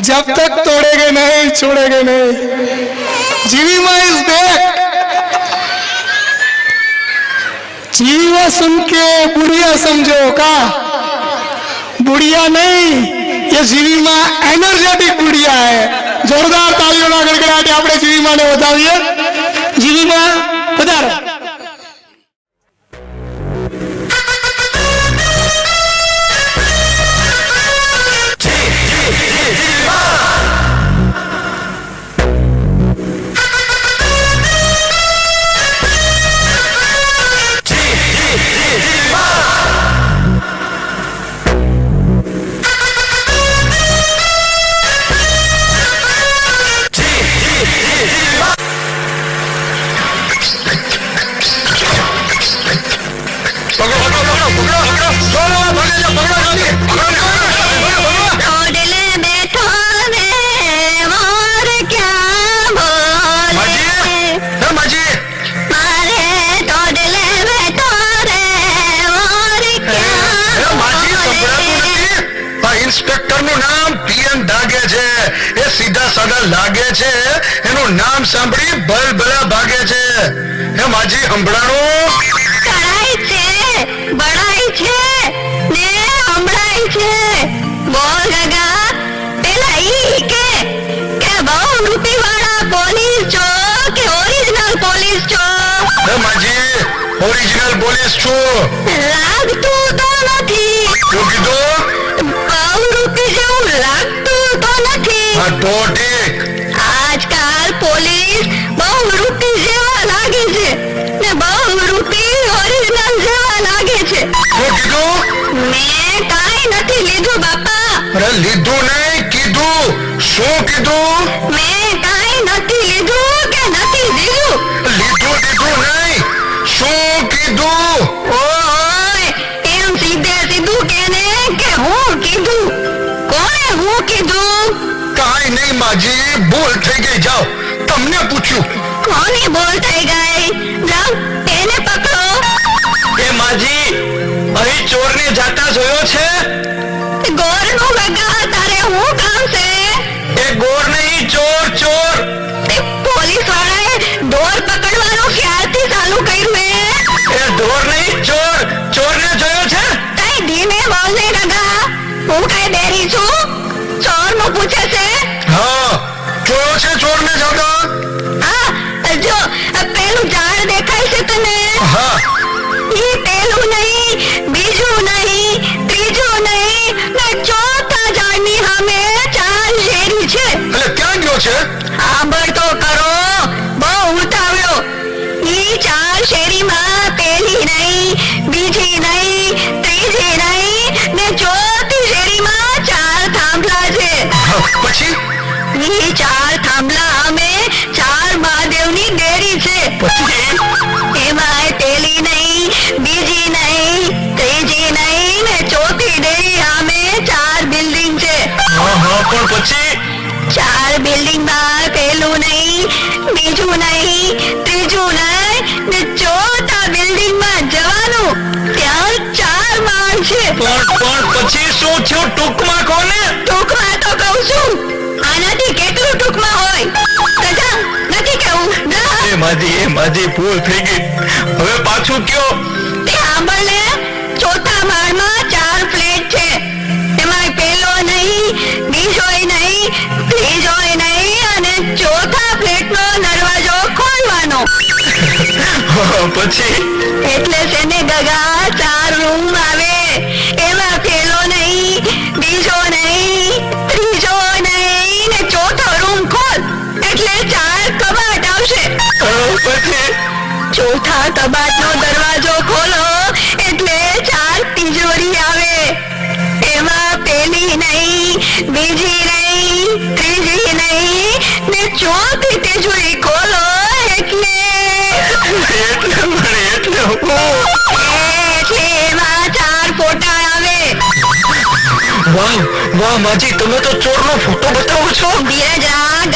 जब तक तोड़ेंगे नहीं छोड़ेंगे नहीं जीवीमा इज बैक जीवा सुन के बुढ़िया समझो का बुढ़िया नहीं ये जीवीमा એનર્જેટિક બુઢિયા હે જોરદાર તાળીઓના ગડગડાટે આપણે જીવીમાને વધાવીએ જીવીમાં વધારો નું નામ પીએન દાગે છે. એ સીધા સાદા લાગે છે. એનું નામ સાંભળી ભલભલા ભાગે છે. હે માજી સંભળાણું ઓરિજિનલ પોલીસ છું. લાગતું તો નથી. શું કીધું? રૂપી જેવું લાગતું તો નથી. હા તો ઠીક આજકાલ પોલીસ બહુ રૂપી જેવા લાગે છે ને બહુ રૂપી ઓરિજિનલ જેવા લાગે છે. શું કીધું? મેં કાંઈ નથી લીધું બાપા. અરે લીધું નહીં કીધું. શું કીધું? મેં કાંઈ નથી લીધું કે નથી દીધું. લીધું લીધું નહીં. માજી ભૂલ થઈ ગઈ જાઓ. તમને પૂછ્યું. કોની ભૂલ થઈ ગઈ? જાઓ એને પકડો. એ માજી અહીં ચોરને જાતા જોયો છે? ગોરનું બગા તારે હું કામ છે? એ ગોર નહીં ચોર ચોર. પોલીસ વાળાએ ઢોર પકડવાનું ક્યારથી ચાલુ કર્યું એ ઢોર નહીં ચોર. ચોરને જોયો છે? કઈ ધીમે બોલ નહીં ગગા. હું કઈ બેરી છું? ચોરનું પૂછે છે? સાંભળ તો કરો. બહુ ઉતાવળો. ઈ ચાર શેરીમાં પેલી નહીં બીજી નહીં ત્રીજી નહીં ને ચોથી શેરીમાં ચાર થાંભલા છે. પછી? ઈ ચાર થાંભલા અમે ચાર મહાદેવની ડેરી છે. એમાં પેલી નહીં બીજી નહીં ત્રીજી નહીં ને ચોથી ડેરી અમે ચાર બિલ્ડિંગ છે. પણ પછી? ચાર બિલ્ડિંગ નહીં ત્રીજું નહીં ને ચોથા બિલ્ડિંગમાં જવાનું. ત્યાં ચાર માળ છે. પણ પણ પછી શું થયું? ટૂંકમાં કોને? ટૂંકમાં તો કહું છું. આનાથી કેટલું ટૂંકમાં હોય? નથી કેવું જા એ માજી એ માજી ભૂલ થઈ ગઈ. હવે પાછું કયો? પછી? એટલે છે ગગા ચાર રૂમ આવે. એમાં પેલો નહીં બીજો નહીં ત્રીજો નહીં ને ચોથો રૂમ ખોલ. એટલે ચાર કબાટ આવશે. પછી? ચોથા કબાટનો દરવાજો ખોલો. વાહ વાહ માજી તમે તો ચોરનો ફોટો બતાવો છો. ધીરજ રાખ